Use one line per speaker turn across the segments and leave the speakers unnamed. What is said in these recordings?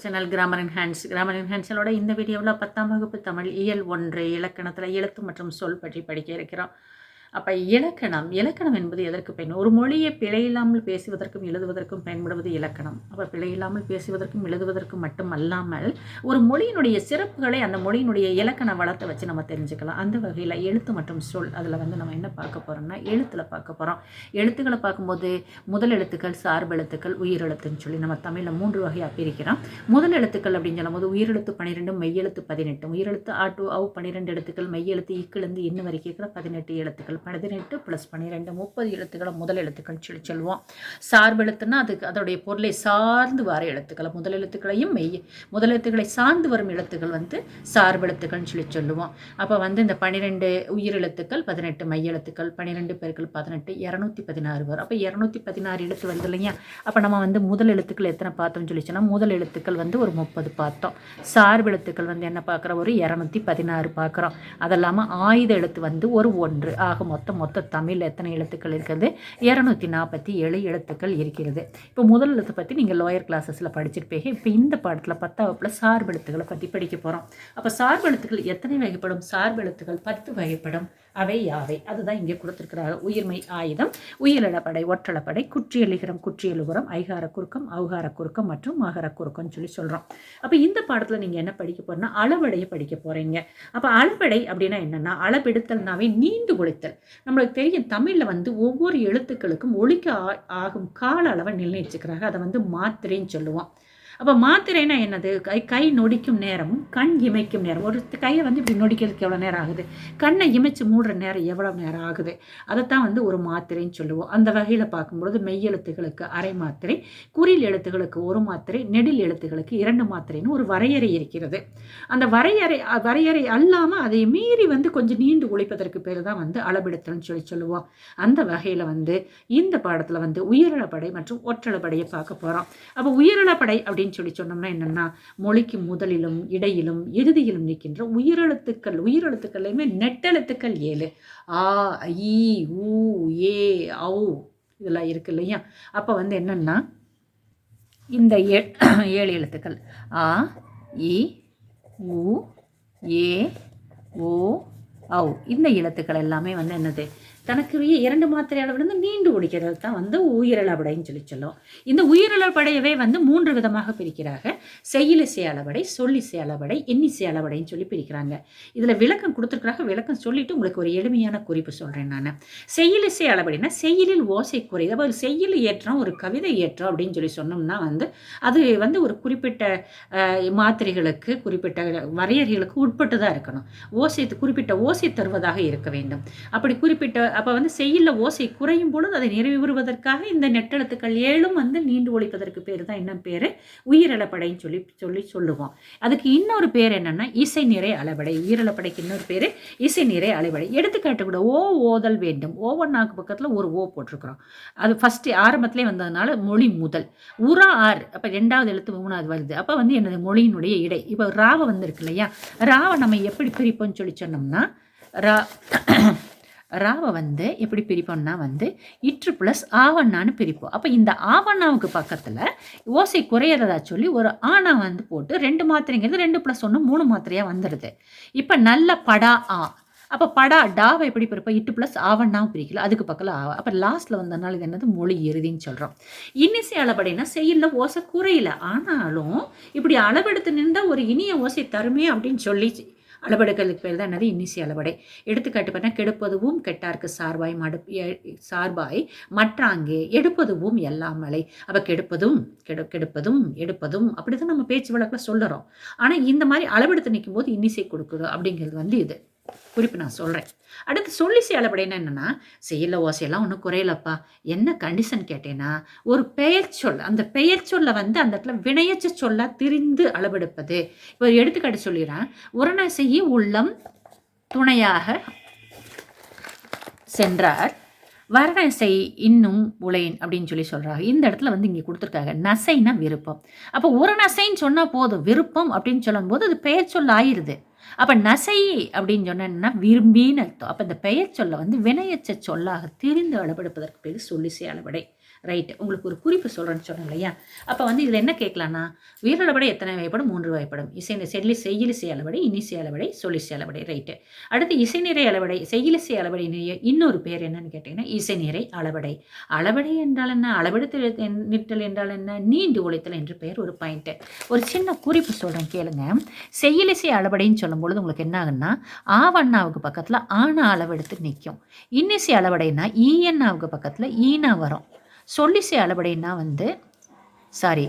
YouTube channel grammar hands grammar and ஹேண்ட்ஸலோட இந்த வீடியோவில் பத்தாம் வகுப்பு தமிழ் இயல் ஒன்று இலக்கணத்தில் எழுத்து மற்றும் சொல் பற்றி படிக்க இருக்கிறோம். அப்போ இலக்கணம் இலக்கணம் என்பது எதற்கு பயன்? ஒரு மொழியை பிழையில்லாமல் பேசுவதற்கும் எழுதுவதற்கும் பயன்படுவது இலக்கணம். அப்போ பிழையில்லாமல் பேசுவதற்கும் எழுதுவதற்கும் மட்டும் அல்லாமல் ஒரு மொழியினுடைய சிறப்புகளை அந்த மொழியினுடைய இலக்கண வளத்தை வச்சு நம்ம தெரிஞ்சுக்கலாம். அந்த வகையில் எழுத்து மற்றும் சொல் அதில் வந்து நம்ம என்ன பார்க்க போகிறோம்னா எழுத்தில் பார்க்க போகிறோம் எழுத்துக்களை பார்க்கும்போது முதல் எழுத்துக்கள் சார்பு எழுத்துக்கள் உயிரெழுத்துன்னு சொல்லி நம்ம தமிழில் மூன்று வகையாக பிரிக்கிறோம். முதல் எழுத்துக்கள் அப்படின்னு சொல்லும்போது உயிரெழுத்து பன்னிரெண்டு மெய்யெழுத்து பதினெட்டு. உயிரெழுத்து ஆட்டு அவு பன்னிரெண்டு எழுத்துக்கள் மெய்யெழுத்து இக்கிலிருந்து இன்னும் வரைக்கும் இருக்கிற பதினெட்டு எழுத்துக்கள். பதினெட்டு ப்ளஸ் பன்னிரெண்டு முப்பது எழுத்துக்களை முதல் எழுத்துக்கள் சொல்லி சொல்லுவோம். சார்பு எழுத்துன்னா அதுக்கு அதோடைய பொருளை சார்ந்து வர எழுத்துக்களை முதல் எழுத்துக்களையும் மெய் முதல் எழுத்துக்களை சார்ந்து வரும் எழுத்துக்கள் வந்து சார்பு எழுத்துக்கள்னு சொல்லி சொல்லுவோம். அப்போ வந்து இந்த பன்னிரெண்டு உயிர் எழுத்துக்கள் பதினெட்டு மையெழுத்துக்கள் பன்னிரெண்டு பேருக்கள் பதினெட்டு இரநூத்தி பதினாறு வரும். அப்போ இரநூத்தி பதினாறு எழுத்து வருது இல்லையா? அப்போ நம்ம வந்து முதல் எழுத்துக்கள் எத்தனை பார்த்தோம்னு சொல்லி சொன்னால் முதல் எழுத்துக்கள் வந்து ஒரு முப்பது பார்த்தோம். சார்பு எழுத்துக்கள் வந்து என்ன பார்க்குறோம்? ஒரு இரநூத்தி பதினாறு பார்க்குறோம். அது இல்லாமல் ஆயுத எழுத்து வந்து ஒரு ஒன்று. ஆக மொத்த மொத்த தமிழ் எத்தனை எழுத்துக்கள் இருக்கிறது இரநூத்தி நாற்பத்தி ஏழு எழுத்துக்கள் இருக்கிறது. இப்போ முதல் எழுத்தை பற்றி நீங்கள் லோயர் கிளாஸஸில் படிச்சிருப்பீங்க இப்போ இந்த பாடத்தில் பத்தாம் வகுப்பில் பற்றி படிக்க போகிறோம் அப்போ சார்பெழுத்துக்கள் எத்தனை வகைப்படும்? சார்பெழுத்துக்கள் பத்து வகைப்படும். அவை யாவை? அதுதான் இங்கே கொடுத்துருக்கிறாங்க உயிர்மை ஆயுதம் உயிரிழப்படை ஒற்றளப்படை குற்றியலிகரம் குற்றியலுகரம் ஐகார குறுக்கம் அவுகார குறுக்கம் மற்றும் மகர குறுக்கம்னு சொல்லி சொல்கிறோம் அப்போ இந்த பாடத்தில் நீங்கள் என்ன படிக்க போகிறீங்கன்னா அளவடையை படிக்க போகிறீங்க அப்போ அளவடை அப்படின்னா என்னென்னா அளவெடுத்தல்னாவே நீண்டு ஒழித்தல். நம்மளுக்கு தெரியும் தமிழில் வந்து ஒவ்வொரு எழுத்துக்களுக்கும் ஒழிக்க ஆ- ஆகும் கால அளவை நிர்ணயிச்சுக்கிறாங்க. அதை வந்து மாத்திரைன்னு சொல்லுவோம். அப்போ மாத்திரைனா என்னது? கை கை நொடிக்கும் நேரமும் கண் இமைக்கும் நேரம். ஒரு கையை வந்து இப்படி நொடிக்கிறதுக்கு எவ்வளோ நேரம் ஆகுது? கண்ணை இமைச்சு மூடுற நேரம் எவ்வளோ நேரம் ஆகுது? அதைத்தான் வந்து ஒரு மாத்திரைன்னு சொல்லுவோம். அந்த வகையில் பார்க்கும்பொழுது மெய்யெழுத்துகளுக்கு அரை மாத்திரை குறில் எழுத்துகளுக்கு ஒரு மாத்திரை நெடில் எழுத்துகளுக்கு இரண்டு மாத்திரைன்னு ஒரு வரையறை இருக்கிறது. அந்த வரையறை வரையறை அல்லாமல் அதை மீறி வந்து கொஞ்சம் நீண்டு ஒழிப்பதற்கு பேர் தான் வந்து அளபெடுத்தல்னு சொல்லி சொல்லுவோம். அந்த வகையில் வந்து இந்த பாடத்தில் வந்து உயிரிழப்படை மற்றும் ஒற்றளப்படையை பார்க்க போகிறோம் அப்போ உயிரிழப்படை அப்படின்னு சொல்லி சொன்னோம்னா என்னென்னா மொழிக்கு முதலிலும் இடையிலும் இறுதியிலும் நிற்கின்ற உயிரெழுத்துக்கள் உயிரெழுத்துக்கள்லையுமே நெட்டெழுத்துக்கள் ஏழு. ஆ ஈ ஊ ஏ ஔ இதெல்லாம் இருக்கு இல்லையா? அப்போ வந்து என்னென்னா இந்த ஏ ஏழு எழுத்துக்கள். ஆ இ உ ஏ ஓ ஔ. இந்த எழுத்துக்கள் எல்லாமே வந்து என்னது? தனக்குரிய இரண்டு மாத்திரை அளவிலிருந்து நீண்டு குடிக்கிறது தான் வந்து உயிரிழப்படைன்னு சொல்லி சொல்லும் இந்த உயிரிழப்படையவே வந்து மூன்று விதமாக பிரிக்கிறாங்க செயலிசை அளவடை சொல்லிசை அளவடை எண்ணிசை அளவடைன்னு சொல்லி பிரிக்கிறாங்க. இதில் விளக்கம் கொடுத்துருக்குறாங்க விளக்கம் சொல்லிட்டு உங்களுக்கு ஒரு எளிமையான குறிப்பு சொல்கிறேன் நான். செயலிசை அளவடைனா செயலில் ஓசை குறையுது அப்போ செய்யுள் ஏற்றம் ஒரு கவிதை ஏற்றம் அப்படின்னு சொல்லி சொன்னோம்னா வந்து அது வந்து ஒரு குறிப்பிட்ட மாத்திரைகளுக்கு குறிப்பிட்ட வரையறைகளுக்கு உட்பட்டு தான் இருக்கணும். ஓசை குறிப்பிட்ட ஓசை தருவதாக இருக்க வேண்டும். அப்படி குறிப்பிட்ட அப்போ வந்து செய்யல ஓசை குறையும் பொழுது அதை நிறைவுறுவதற்காக இந்த நெட்டெழுத்துக்கள் ஏழும் வந்து நீண்டு ஒழிப்பதற்கு பேர் தான் என்ன பேர்? உயிரிழப்படைன்னு சொல்லி சொல்லி சொல்லுவோம். அதுக்கு இன்னொரு பேர் என்னென்னா இசை நிறை அளவடை. உயிரிழப்படைக்கு இன்னொரு பேர் இசை நிறை அளவடை. எடுத்துக்காட்டு கூட ஓ ஓதல் வேண்டும். ஓவன்னாக்கு பக்கத்தில் ஒரு ஓ போட்டிருக்கிறோம். அது ஃபஸ்ட்டு ஆரம்பத்திலே வந்ததுனால மொழி முதல். உரா ஆர். அப்போ ரெண்டாவது எழுத்து மூணாவது வருது. அப்போ வந்து என்னது? மொழியினுடைய இடை. இப்போ ராவை வந்திருக்கு இல்லையா? ராவை நம்ம எப்படி பிரிப்போம்னு சொல்லி சொன்னோம்னா ரா ராவை வந்து எப்படி பிரிப்போம்னா வந்து இற்று ப்ளஸ் ஆவண்ணான்னு பிரிப்போம். அப்போ இந்த ஆவண்ணாவுக்கு பக்கத்தில் ஓசை குறையிறதா சொல்லி ஒரு ஆனா வந்து போட்டு ரெண்டு மாத்திரைங்கிறது ரெண்டு ப்ளஸ் ஒன்று மூணு மாத்திரையாக வந்துடுது இப்போ நல்ல படா ஆ. அப்போ படா டாவை எப்படி பிரிப்போம்? இட்டு ப்ளஸ் ஆவண்ணாவும் பிரிக்கல அதுக்கு பக்கத்தில் ஆவா அப்போ லாஸ்ட்டில் வந்ததுனால இது என்னது? மொழி இறுதின்னு சொல்கிறோம் இன்னிசை அளபடினா செய்யல ஓசை குறையல. ஆனாலும் இப்படி அளவெடுத்து நின்றா ஒரு இனிய ஓசை தருமே அப்படின்னு சொல்லி அளவெடுக்கிறதுக்கு பேர் தான் என்னது? இன்னிசை அளவடை. எடுத்துக்காட்டு பார்த்தா கெடுப்பதுவும் கெட்டார்க்கு சார்பாய் மடு எ- சார்பாய் மற்றாங்கே எடுப்பதுவும் எல்லாமலை. அப்போ கெடுப்பதும் கெடு கெடுப்பதும் எடுப்பதும் அப்படி தான் நம்ம பேச்சு வழக்கில் சொல்லுறோம். ஆனால் இந்த மாதிரி அளவெடுத்து நிற்கும் போது இன்னிசை கொடுக்குது அப்படிங்கிறது வந்து இது. குறிப்பு நான் சொல்கிறேன் அடுத்து சொல்லிசை அளபடினா என்னென்னா செய்யல ஓசையெல்லாம் ஒன்றும் குறையலப்பா. என்ன கண்டிஷன் கேட்டேன்னா ஒரு பெயர் சொல் அந்த பெயர் சொல்ல வந்து அந்த இடத்துல வினையச்ச சொல்ல திரிந்து அளவெடுப்பது. இப்போ ஒரு எடுத்துக்காட்டு சொல்லிடுறேன். உரண செய்ய உள்ளம் துணையாக சென்றார். வரணசை இன்னும் உழைன் அப்படின்னு சொல்லி சொல்கிறாங்க இந்த இடத்துல வந்து இங்கே கொடுத்துருக்காங்க. நசைனா விருப்பம். அப்போ ஒரு நசைன்னு சொன்னால் போதும். விருப்பம் அப்படின்னு சொல்லும்போது அது பெயர் சொல் ஆயிடுது. அப்போ நசை அப்படின்னு சொன்னா விரும்பின்னு அர்த்தம். அப்போ இந்த பெயர் சொல்ல வந்து வினையச்ச சொல்லாக திரிந்து அளவெடுப்பதற்கு பேர் சொல்லிசை அளவடை. ரைட்டு உங்களுக்கு ஒரு குறிப்பு சொல்கிறேன்னு சொன்னேன் இல்லையா? அப்போ வந்து இதில் என்ன கேட்கலான்னா வீரலபடை எத்தனை வகைப்படும்? மூன்று வகைப்படும். இசை செல்லி செய்யிலிசை அளவடை இனிசை அளவடை சொல்லிசை அளவடை. ரைட்டு அடுத்து இசைநிறை அளவடை செய்யிலிசை அளவடை இன்னொரு பேர் என்னன்னு கேட்டிங்கன்னா இசைநிறை அளவடை. அளவடை என்றால் என்ன? அளவெடுத்து நிற்றல் என்றால் என்ன? நீண்டு ஒழித்தல் என்று பெயர் ஒரு பாயிண்ட்டு ஒரு சின்ன குறிப்பு சொல்கிறேன் கேளுங்க. செய்யிலிசை அளவடைன்னு சொல்லும்பொழுது உங்களுக்கு என்ன ஆகுன்னா ஆவண்ணாவுக்கு பக்கத்தில் ஆனா அளவெடுத்து நிற்கும் இன்னிசை அளவடைனா ஈஎன்னாவுக்கு பக்கத்தில் ஈனா வரும். சொல்லிசை அளவடைனா வந்து சாரி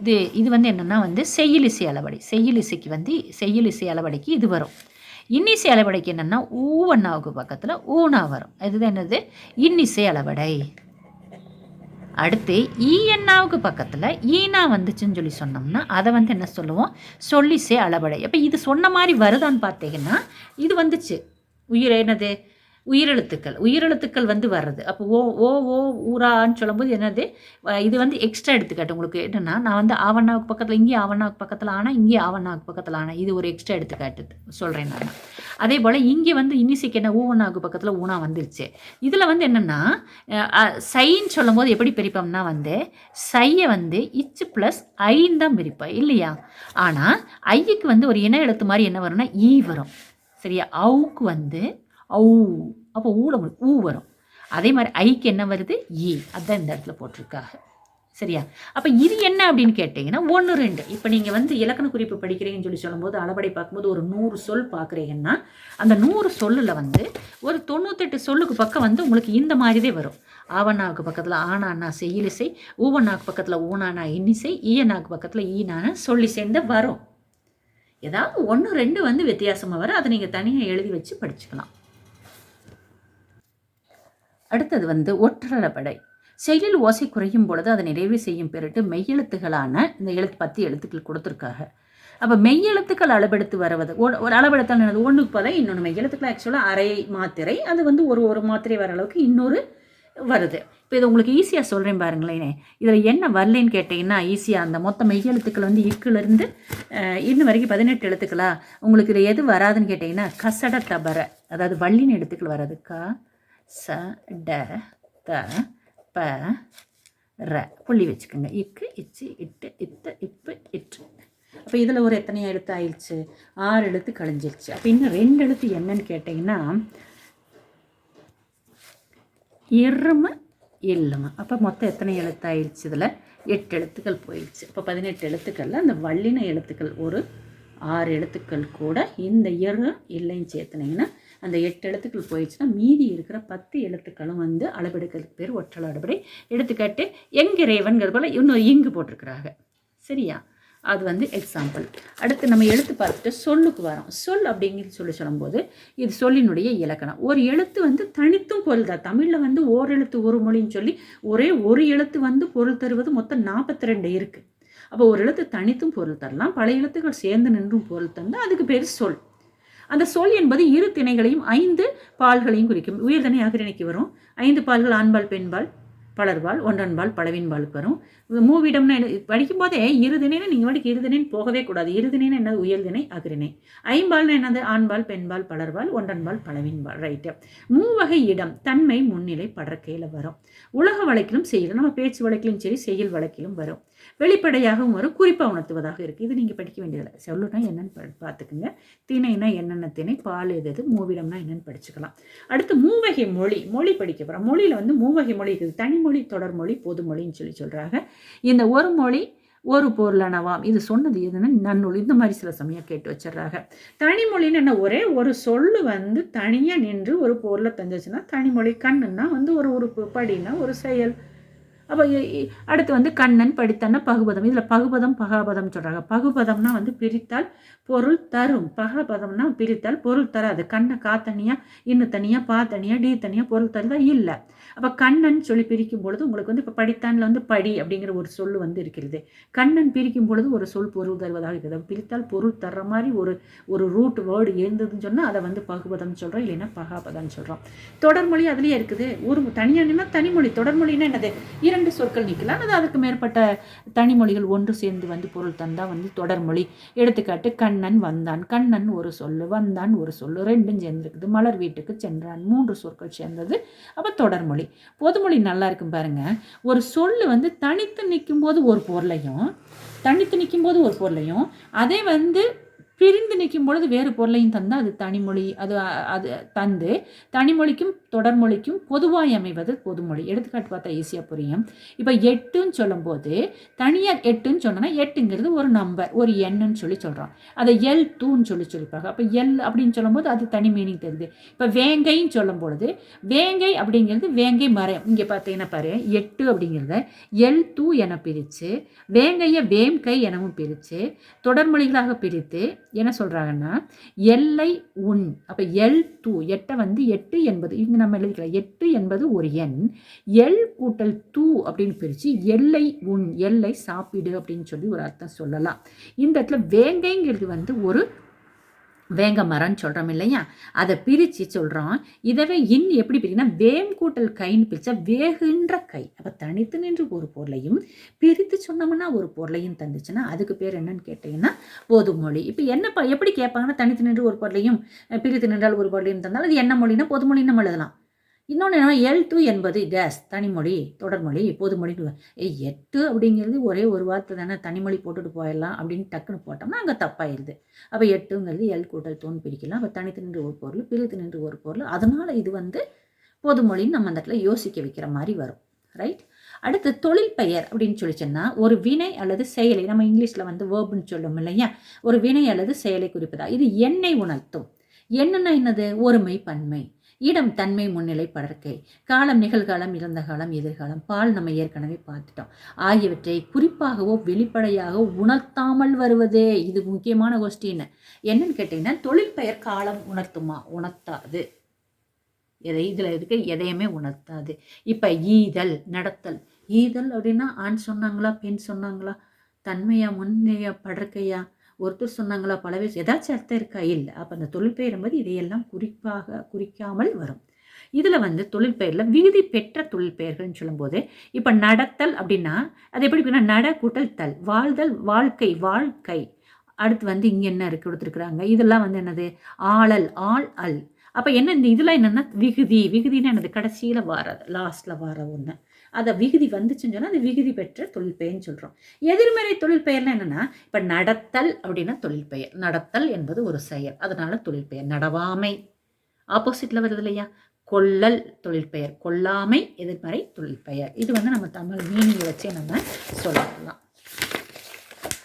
இது இது வந்து என்னென்னா வந்து செய்யலிசை அளவடை. செய்யலிசைக்கு வந்து செய்யலிசை அளவடைக்கு இது வரும். இன்னிசை அளவடைக்கு என்னென்னா ஊவண்ணாவுக்கு பக்கத்தில் ஊனா வரும். இதுதான் என்னது? இன்னிசை அளவடை. அடுத்து ஈஎன்னாவுக்கு பக்கத்தில் ஈனா வந்துச்சுன்னு சொல்லி சொன்னோம்னா அதை வந்து என்ன சொல்லுவோம்? சொல்லிசை அளவடை. அப்போ இது சொன்ன மாதிரி வருதான்னு பார்த்தீங்கன்னா இது வந்துச்சு. உயிர் என்னது? உயிரெழுத்துக்கள். உயிரெழுத்துக்கள் வந்து வர்றது. அப்போ ஓ ஓ ஓ ஊரான்னு சொல்லும்போது என்னது? இது வந்து எக்ஸ்ட்ரா எடுத்துக்காட்டு உங்களுக்கு. என்னென்னா நான் வந்து ஆவண்ணாவுக்கு பக்கத்தில் இங்கே ஆவண்ணாவுக்கு பக்கத்தில் ஆனால் இங்கே ஆவண்ணாவுக்கு பக்கத்தில் ஆனால் இது ஒரு எக்ஸ்ட்ரா எடுத்துக்காட்டு. சொல்கிறேன் நான். அதே போல் இங்கே வந்து இன்னிசைக்கு என்ன ஊவண்ணாவுக்கு பக்கத்தில் ஊனா வந்துருச்சு. இதில் வந்து என்னென்னா சைன்னு சொல்லும் போது எப்படி பிரிப்போம்னா வந்து சையை வந்து இச்சு ப்ளஸ் ஐன்னு தான் பிரிப்போம் இல்லையா? ஆனால் ஐக்கு வந்து ஒரு இன எழுத்து மாதிரி என்ன வரும்னா ஈ வரும். சரியா? அவுக்கு வந்து ஔ அப்போ ஊட ஊ வரும். அதே மாதிரி ஐக்கு என்ன வருது? ஈ அதுதான் இந்த இடத்துல போட்டிருக்காங்க சரியா? அப்போ இது என்ன அப்படின்னு கேட்டிங்கன்னா ஒன்று ரெண்டு. இப்போ நீங்கள் வந்து இலக்கண குறிப்பு படிக்கிறீங்கன்னு சொல்லி சொல்லும்போது அளபடி பார்க்கும்போது ஒரு நூறு சொல் பார்க்குறீங்கன்னா அந்த நூறு சொல்லில் வந்து ஒரு தொண்ணூத்தெட்டு சொல்லுக்கு பக்கம் வந்து உங்களுக்கு இந்த மாதிரிதே வரும். ஆவண்ணாவுக்கு பக்கத்தில் ஆனாண்ணா செய்யிலிசை ஊவண்ணாவுக்கு பக்கத்தில் ஊனானா இன்னிசை ஈயனாவுக்கு பக்கத்தில் ஈனான சொல்லி சேர்ந்து வரும். ஏதாவது ஒன்று ரெண்டு வந்து வித்தியாசமாக வரும். அதை நீங்கள் தனியாக எழுதி வச்சு படிச்சுக்கலாம். அடுத்தது வந்து ஒற்றரப்படை செயலில் ஓசை குறையும் பொழுது அதை நிறைவு செய்யும் பெருட்டு மெய்யெழுத்துகளான இந்த எழுத்து பத்து எழுத்துக்கள் கொடுத்துருக்காங்க. அப்போ மெய்யெழுத்துக்கள் அளவெடுத்து வருவது ஒரு அளவெடுத்தால் என்னது? ஒன்றுக்கு போல இன்னொன்று மெய்யெழுத்துக்கள் ஆக்சுவலாக அரை மாத்திரை அது வந்து ஒரு ஒரு மாத்திரை வர அளவுக்கு இன்னொரு வருது. இப்போ இது உங்களுக்கு ஈஸியாக சொல்கிறேன் பாருங்களேன். இதில் என்ன வரலன்னு கேட்டிங்கன்னா ஈஸியாக அந்த மொத்த மெய்யெழுத்துக்கள் வந்து இக்குலேருந்து இன்னும் வரைக்கும் பதினெட்டு எழுத்துக்களா? உங்களுக்கு இதில் எது வராதுன்னு கேட்டிங்கன்னா கசட தபர அதாவது வள்ளின் எழுத்துக்கள் வர்றதுக்கா? ச ட த ப ர. புள்ளி வச்சுக்கோங்க. இக்கு இச்சு இட்டு இத்து இப்பு இட்டு அப்போ இதில் ஒரு எத்தனை எழுத்து ஆயிடுச்சு. ஆறு எழுத்து கழிஞ்சிருச்சு. அப்போ இன்னும் ரெண்டு எழுத்து என்னன்னு கேட்டிங்கன்னா இரும இல்லம. அப்போ மொத்தம் எத்தனை எழுத்து ஆயிடுச்சு இதில்? எட்டு எழுத்துக்கள் போயிடுச்சு. அப்போ பதினெட்டு எழுத்துக்களில் அந்த வள்ளின எழுத்துக்கள் ஒரு ஆறு எழுத்துக்கள் கூட இந்த இரு இல்லைன்னு சேர்த்துனீங்கன்னா அந்த எட்டு எழுத்துக்கள் போயிடுச்சுன்னா மீதி இருக்கிற பத்து எழுத்துக்களும் வந்து அளவெடுக்கிறதுக்கு பேர் ஒற்றளவு அளபடை எடுத்துக்காட்டு எங்கிறைவன்கிற போல் இன்னும் இங்கு போட்டிருக்கிறாங்க. சரியா? அது வந்து எக்ஸாம்பிள் அடுத்து நம்ம எழுத்து பார்த்துட்டு சொல்லுக்கு வரோம். சொல் அப்படிங்கிறது சொல்லி சொல்லும்போது இது சொல்லினுடைய இலக்கணம். ஒரு எழுத்து வந்து தனித்தும் பொருள் தான். தமிழில் வந்து ஓர் எழுத்து ஒரு மொழின்னு சொல்லி ஒரே ஒரு எழுத்து வந்து பொருள் தருவது மொத்தம் நாற்பத்தி ரெண்டு இருக்குது அப்போ ஒரு எழுத்து தனித்தும் பொருள் தரலாம். பல எழுத்துக்கள் சேர்ந்து நின்றும் பொருள் தந்தால் அதுக்கு பேர் சொல். அந்த சொல் என்பது இரு திணைகளையும் ஐந்து பால்களையும் குறிக்கும். உயர்தனை அகிரணிக்கு வரும். ஐந்து பால்கள் ஆண்பால் பெண்பால் பலர்பால் ஒன்றன்பால் பலவின்பாலுக்கு வரும். மூவிடம்னு படிக்கும் போதே இருதினைன்னு நீங்கள் படிக்க இருதினைன்னு போகவே கூடாது. இருதினைன்னு என்னது? உயர்தினை அகிரிணை ஐம்பால்னு என்னது? ஆண்பால் பெண்பால் பலர்பால் ஒன்றன்பால் பலவின்பால். ரைட்டு மூவகை இடம் தன்மை முன்னிலை படற்கையில் வரும். உலக வழக்கிலும் செய்யலாம் நம்ம பேச்சு வழக்கிலும் சரி செயல் வழக்கிலும் வரும். வெளிப்படையாகவும் வரும் குறிப்பாக உணர்த்துவதாக இருக்குது இது நீங்கள் படிக்க வேண்டியதில்லை. சொல்லுனா என்னென்னு பார்த்துக்குங்க திணைனா என்னென்ன திணை? பால் எது எது மூவிடம்னா என்னென்னு படிச்சுக்கலாம். அடுத்து மூவகை மொழி மொழி படிக்க போகிறோம் மொழியில் வந்து மூவகை மொழி இருக்குது. தனிமொழி தொடர்மொழி பொதுமொழின்னு சொல்லி சொல்கிறாங்க இந்த ஒரு மொழி ஒரு பொருளானவாம். இது சொன்னது எதுன்னு நன்னூல் இந்த மாதிரி சில சமயம் கேட்டு வச்சிடுறாங்க. தனிமொழின்னு என்ன? ஒரே ஒரு சொல்லு வந்து தனியாக நின்று ஒரு பொருளை தந்துச்சுன்னா தனிமொழி கண்ணுன்னா வந்து ஒரு உறுப்பு படினா ஒரு செயல். அப்போ அடுத்து வந்து கண்ணன் படித்தன்னா பகுபதம். இதில் பகுபதம் பகாபதம் சொல்கிறாங்க பகுபதம்னா வந்து பிரித்தால் பொருள் தரும். பகாபதம்னா பிரித்தால் பொருள் தராது. கண்ணை கா தனியாக இன்னு தனியாக பா தனியாக டி தனியாக பொருள் தருதா இல்லை. அப்போ கண்ணன் சொல்லி பிரிக்கும் பொழுது உங்களுக்கு வந்து இப்போ படித்தானில் வந்து படி அப்படிங்கிற ஒரு சொல் வந்து இருக்கிறது. கண்ணன் பிரிக்கும் பொழுது ஒரு சொல் பொருள் தருவதாக இருக்குது பிரித்தால் பொருள் தர்ற மாதிரி ஒரு ஒரு ரூட் வேர்டு இருந்ததுன்னு சொன்னால் அதை வந்து பகுபதம் சொல்கிறோம் இல்லைன்னா பகாபதம்னு சொல்கிறோம் தொடர்மொழி அதுலேயே இருக்குது. ஒரு தனியானா தனிமொழி. தொடர்மொழின்னா என்னது? இரண்டு சொற்கள் நிற்கலாம் அது அதுக்கு மேற்பட்ட தனிமொழிகள் ஒன்று சேர்ந்து வந்து பொருள் தந்தால் வந்து தொடர்மொழி எடுத்துக்காட்டு கண்ணன் வந்தான். கண்ணன் ஒரு சொல்லு வந்தான் ஒரு சொல்லு. ரெண்டும் சேர்ந்துருக்குது. மலர் வீட்டுக்கு சென்றான். மூன்று சொற்கள் சேர்ந்தது. அப்போ தொடர்மொழி பொதுமொழி நல்லா இருக்கும் பாருங்க. ஒரு சொல் வந்து தனித்து நிற்கும்போது ஒரு பொருளையும் தனித்து நிற்கும்போது ஒரு பொருளையும் அதே வந்து பிரிந்து நிற்கும் பொழுது வேறு பொருளையும் தந்தால் அது தனிமொழி அது அது தந்து தனிமொழிக்கும் தொடர்மொழிக்கும் பொதுவாய் அமைவது பொதுமொழி. எடுத்துக்காட்டு பார்த்தா ஈஸியாக புரியும். இப்போ எட்டுன்னு சொல்லும்போது தனியாக எட்டுன்னு சொன்னோன்னா எட்டுங்கிறது ஒரு நம்பர் ஒரு எண்ணுன்னு சொல்லி சொல்கிறோம் அதை எல் தூன்னு சொல்லி சொல்லிப்பாங்க. அப்போ எல் அப்படின்னு சொல்லும்போது அது தனி மீனிங் தெரியுது இப்போ வேங்கைன்னு சொல்லும் பொழுது வேங்கை அப்படிங்கிறது வேங்கை மரம். இங்கே பார்த்தீங்கன்னா பாரு எட்டு அப்படிங்கிறத எல் தூ என பிரித்து வேங்கையை வேம்கை எனவும் பிரித்து தொடர்மொழிகளாக பிரித்து என்ன சொல்கிறாங்கன்னா எல்லை உன் அப்போ எல் தூ எட்டை வந்து எட்டு என்பது இங்கே நம்ம எழுதிக்கலாம் எட்டு என்பது ஒரு எண் எல் கூட்டல் தூ அப்படின்னு பிரித்து எல்லை உன் எல்லை சாப்பிடு அப்படின்னு சொல்லி ஒரு அர்த்தம் சொல்லலாம். இந்த இடத்துல வேங்கைங்கிறது வந்து ஒரு வேங்க மரம்னு சொல்கிறோம் இல்லையா? அதை பிரித்து சொல்கிறோம் இதவே இன் எப்படி பிரினா வேம் கூட்டல் கைன்னு பிரித்தா வேகுன்ற கை. அப்போ தனித்து நின்று ஒரு பொருளையும் பிரித்து சொன்னோம்னா ஒரு பொருளையும் தந்துச்சுன்னா அதுக்கு பேர் என்னன்னு கேட்டிங்கன்னா பொதுமொழி இப்போ என்ன எப்படி கேட்பாங்கன்னா தனித்து நின்று ஒரு பொருளையும் பிரித்து நின்றால் ஒரு பொருளையும் தந்தால் அது என்ன மொழினா பொதுமொழின்னு நம்ம எழுதலாம். இன்னொன்று என்ன எல் டூ என்பது கேஸ் தனிமொழி தொடர்மொழி பொதுமொழி ஏய் எட்டு அப்படிங்கிறது ஒரே ஒரு வார்த்தை தானே தனிமொழி போட்டுட்டு போயிடலாம் அப்படின்னு டக்குன்னு போட்டோம்னா அங்கே தப்பாயிருது. அப்போ எட்டுங்கிறது எல் கூட்டல் தூண் பிரிக்கலாம். அப்போ தனித்து நின்று ஒரு பொருள் பிரித்து நின்று ஒரு பொருள். அதனால் இது வந்து பொதுமொழின்னு நம்ம அந்த இடத்துல யோசிக்க வைக்கிற மாதிரி வரும். ரைட் அடுத்து தொழில் பெயர் அப்படின்னு சொல்லிச்சோன்னா ஒரு வினை அல்லது செயலை நம்ம இங்கிலீஷில் வந்து வேர்புன்னு சொல்லும் இல்லையா? ஒரு வினை அல்லது செயலை குறிப்பதா? இது எண்ணெய் உணர்த்தும். என்னென்ன என்னது? ஒருமை பன்மை. இடம் தன்மை முன்னிலை படற்கை. காலம் நிகழ்காலம் இறந்த காலம் எதிர்காலம் பால் நம்ம ஏற்கனவே பார்த்துட்டோம். ஆகியவற்றை குறிப்பாகவோ வெளிப்படையாக உணர்த்தாமல் வருவதே இது முக்கியமான கொஸ்டின் என்னன்னு கேட்டிங்கன்னா தொழில் பெயர் காலம் உணர்த்துமா? உணர்த்தாது. எதை இதில் இருக்க எதையுமே உணர்த்தாது. இப்போ ஈதல் நடத்தல். ஈதல் அப்படின்னா ஆண் சொன்னாங்களா பெண் சொன்னாங்களா? தன்மையா முன்னையா படற்கையா? ஒருத்தர் சொன்னாங்களா பல ஏதாச்சும் அர்த்தம் இருக்கா? இல்லை. அப்போ அந்த தொழிற்பெயர் என்பது இதையெல்லாம் குறிப்பாக குறிக்காமல் வரும். இதில் வந்து தொழிற்பெயரில் விகுதி பெற்ற தொழிற்பெயர்கள்னு சொல்லும்போது இப்போ நடத்தல் அப்படின்னா அது எப்படி இருக்குன்னா நட கூட்டல் தல் வாழ்தல் வாழ்க்கை வாழ்க்கை. அடுத்து வந்து இங்கே என்ன இருக்கு கொடுத்துருக்குறாங்க. இதெல்லாம் வந்து என்னது? ஆளல் ஆள் அல். அப்போ என்ன இந்த இதெல்லாம் என்னென்னா விகுதி. விகுதினா என்னது? கடைசியில் வாரது லாஸ்ட்டில் வார ஒன்று அதை விகுதி வந்துச்சுன்னு சொன்னால் அது விகுதி பெற்ற தொழில் பெயர்னு சொல்கிறோம் எதிர்மறை தொழிற்பெயர்னா என்னென்னா இப்போ நடத்தல் அப்படின்னா தொழிற்பெயர் நடத்தல் என்பது ஒரு செயல். அதனால தொழிற்பெயர் நடவாமை. ஆப்போசிட்டில் வருது இல்லையா? கொள்ளல் தொழிற்பெயர் கொல்லாமை எதிர்மறை தொழிற்பெயர் இது வந்து நம்ம தமிழ் மீனிங் வச்சே நம்ம சொல்லலாம்.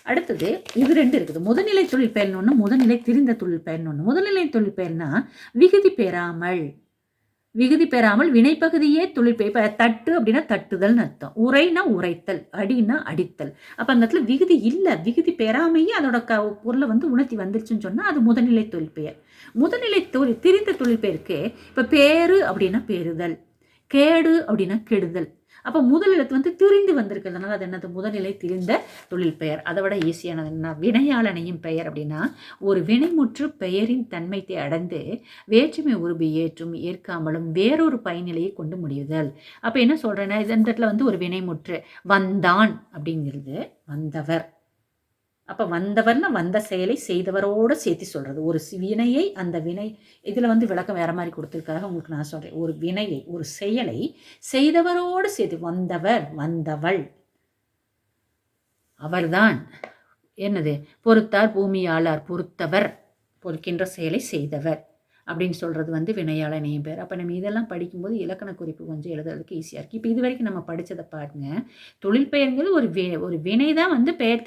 அடுத்தது இது ரெண்டு இருக்குது. முதுநிலை தொழிற்பெயர்னு ஒன்று முதுநிலை திரிந்த தொழிற்பெயர்னு ஒன்று முதுநிலை தொழிற்பெயர்னா விகுதி பெறாமல் விகுதி பெறாமல் வினைப்பகுதியே தொழிற்பெயர் இப்போ தட்டு அப்படின்னா தட்டுதல்னு அர்த்தம். உரைனா உரைத்தல் அடினா அடித்தல். அப்போ அந்த இடத்துல விகுதி இல்லை விகுதி பெறாமையே அதோட க பொருளை வந்து உணர்த்தி வந்துருச்சுன்னு சொன்னால் அது முதநிலை தொழிற்பெயர் முதநிலை தொழில் திரிந்த தொழிற்பெயருக்கு இப்போ பேரு அப்படின்னா பெறுதல் கேடு அப்படின்னா கெடுதல். அப்போ முதல் எழுத்து வந்து திரிந்து வந்திருக்கிறதுனால அது என்னது? முதல்நிலை திரிந்த தொழில் பெயர். அதை விட ஈஸியானது என்ன? வினையாளனையும் பெயர் அப்படின்னா ஒரு வினைமுற்று பெயரின் தன்மைத்தை அடைந்து வேற்றுமை உருபி ஏற்றும் ஏற்காமலும் வேறொரு பயனிலையை கொண்டு முடியுதல். அப்போ என்ன சொல்கிறேன்னா இந்த இடத்துல வந்து ஒரு வினைமுற்று வந்தான் அப்படிங்கிறது வந்தவர். அப்போ வந்தவர்னா வந்த செயலை செய்தவரோடு சேர்த்து சொல்கிறது ஒரு வினையை அந்த வினை இதில் வந்து விளக்கம் வேறு மாதிரி கொடுத்துருக்காக உங்களுக்கு நான் சொல்கிறேன் ஒரு வினையை ஒரு செயலை செய்தவரோடு சேர்த்து வந்தவர் வந்தவள். அவர்தான் என்னது? பொறுத்தார் பூமியாளர் பொறுத்தவர் பொறுக்கின்ற செயலை செய்தவர். அப்படின்னு சொல்கிறது வந்து வினையாளனையும் பேர். அப்போ நம்ம இதெல்லாம் படிக்கும்போது இலக்கண குறிப்பு கொஞ்சம் எழுதுறதுக்கு ஈஸியாக இருக்குது இப்போ இது வரைக்கும் நம்ம படித்ததை பாருங்க. தொழில் பெயருங்கிறது ஒரு வி ஒரு வினை தான் வந்து பெயர்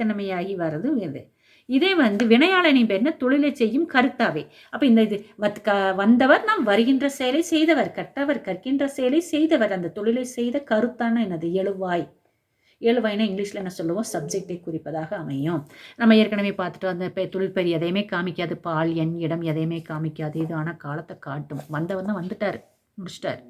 வர்றது இது. இதே வந்து வினையாளனை பேர்னா தொழிலை செய்யும் கருத்தாவே. அப்போ இந்த இது வத் க வந்தவர் நாம் வருகின்ற செயலை செய்தவர் கற்றவர் கற்கின்ற செயலை செய்தவர் அந்த தொழிலை செய்த கருத்தான என்னது? எழுவாய். எழுவாய்னா இங்கிலீஷில் என்ன சொல்லுவோம்? சப்ஜெக்டை குறிப்பதாக அமையும். நம்ம ஏற்கனவே பார்த்துட்டு அந்த தொழிற்பெரி எதையுமே காமிக்காது. பால் எண் இடம் எதையுமே காமிக்காது. இது ஆனால் காலத்தை காட்டும். வந்தவன் தான் வந்துட்டார். முடிச்சிட்டார்.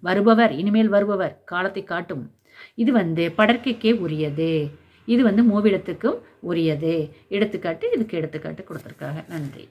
வருபவர் இனிமேல் வருபவர் காலத்தை காட்டும். இது வந்து படற்கைக்கே உரியது. இது வந்து மூவிடத்துக்கும் உரியது. எடுத்துக்காட்டு இதுக்கு எடுத்துக்காட்டு கொடுத்துருக்காங்க. நன்றி.